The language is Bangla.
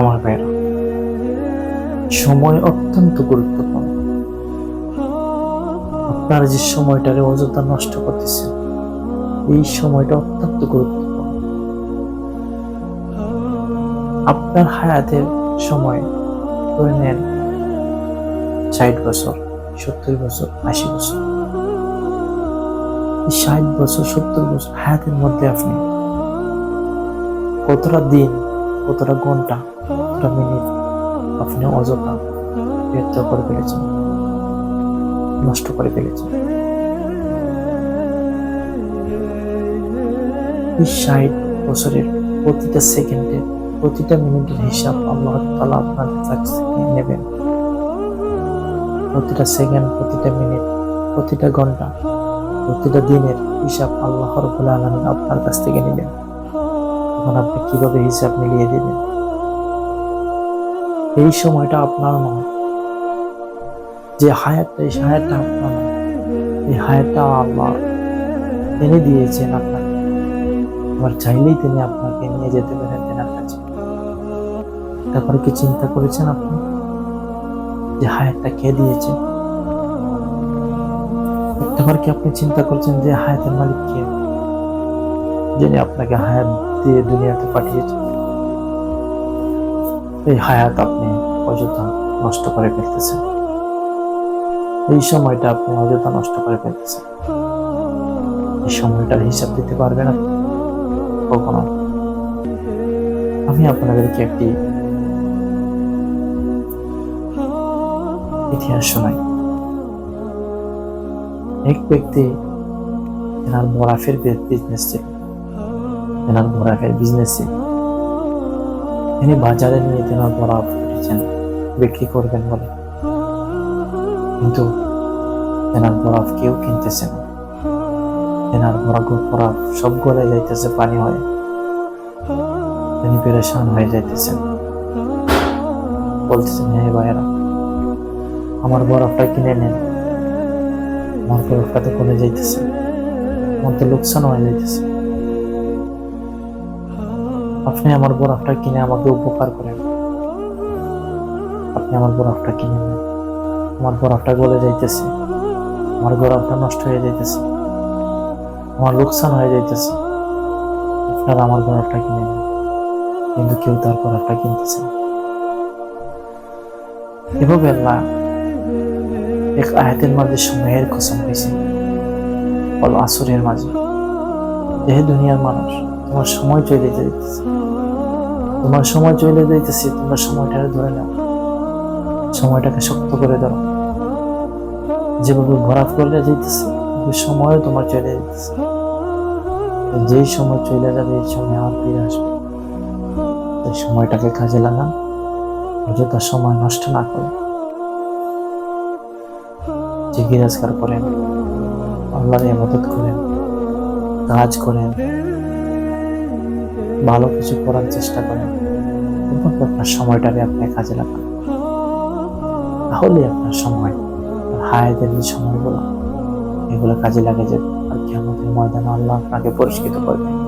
আমার ভাইরা সময় অত্যন্ত গুরুত্বপূর্ণ। আপনার যে সময়টারে অযথা নষ্ট করতেছেন, এই সময়টা অত্যন্ত গুরুত্বপূর্ণ। আপনার হায়াতের সময় ধরে নেন ষাট বছর, সত্তর বছর, আশি বছর। ষাট বছর, সত্তর বছর হায়াতের মধ্যে আপনি কতটা দিন কতটা ঘণ্টা কতটা মিনিট আপনি অযথা ব্যর্থ করে ফেলেছেন, নষ্ট করে ফেলেছেন। ষাট বছরের প্রতিটা সেকেন্ডের প্রতিটা মিনিটের হিসাব আল্লাহ তালা আপনার কাছ থেকে নেবেন। প্রতিটা সেকেন্ড, প্রতিটা মিনিট, প্রতিটা ঘণ্টা, প্রতিটা দিনের হিসাব আল্লাহ রবুল্লা আলমিন আপনার কাছ থেকে নেবেন। তখন আপনি কীভাবে হিসাব মিলিয়ে দিবেন? এই সময়টা আপনার নয়। যে হায়াতটা, এই হায়াতটা আপনার নয়। এই হায়াতটা আল্লাহ এনে দিয়েছেন আপনাকে। আবার চাইলেই তিনি আপনাকে নিয়ে যেতে পারেন তেনার কাছে। তারপরে কি চিন্তা করেছেন আপনি? যে হায়াতটা কে দিয়েছে? একটাবার কি আপনি চিন্তা করছেন যে হায়াতের মালিক কে? যিনি আপনাকে হায়াত দিয়ে দুনিয়াতে পাঠিয়েছে। এই হায়াত আপনি অযথা নষ্ট করে ফেলতেছেন। এই সময়টা আপনি অযথা নষ্ট করে ফেলতেছেন। এই সময়টার হিসাব দিতে পারবেন না কখনো। আমি আপনাদেরকে একটি ইতিহাস শোনাই। এক ব্যক্তি, এনার বরাফের বিজনেস ছিল। এনার বরাফের বিজনেস তিনি বাজারে নিয়ে তেনার বরাফ উঠেছেন বিক্রি করবেন বলে। কিন্তু তেনার বরফ কেউ কিনতেছে না। তেনার বরফ বরফ সব গলে যাইতেছে, পানি হয়ে। তিনি পেরেশান হয়ে যাইতেছেন। বলতেছেন হ্যাঁ ভাইয়েরা, আমার বরফটা কিনে নেন। আমার বরফটা তো কমে যাইতেছে। আমার তো লোকসান হয়ে যাইতেছে। আপনি আমার বরফটা কিনে আমাকে উপকার করেন। আপনি আমার বরফটা কিনে নেন। আমার বরফটা গলে যাইতেছে। আমার বরফটা নষ্ট হয়ে যাইতেছে। আমার লোকসান হয়ে যাইতেছে। আপনারা আমার বরফটা কিনে নেন। কিন্তু কেউ তার বরফটা কিনতেছে এভাবে আল্লাহ এক আয়াতের মাঝে সময়ের কসম হয়েছে বল আসরের মাঝে। দেহে দুনিয়ার মানুষ। তোমার সময় চলে যাইতেছে। তোমার সময় চলে যাইতেছে, তোমরা সময়টা ধরে নাও। সময়টাকে শক্ত করে ধরো। যেভাবে ভরাট করলে যাইতেছে, ওই সময়ও তোমার চলে যাইতেছে। যেই সময় চলে যাবে, এই সময় আর ফিরে আসবে। এই সময়টাকে কাজে লাগান অযথা সময় নষ্ট না করে। গিরাজগার করেন, আল্লাহর ইবাদত করেন, কাজ করেন ভালো কিছু করার চেষ্টা করেন। এবং আপনার সময়টাকে আপনি কাজে লাগান। তাহলে আপনার সময় হায়াতের যে সময়গুলো, এগুলো কাজে লাগে যে আর কেমন ময়দানে আল্লাহ আপনাকে পরিষ্কৃত করবে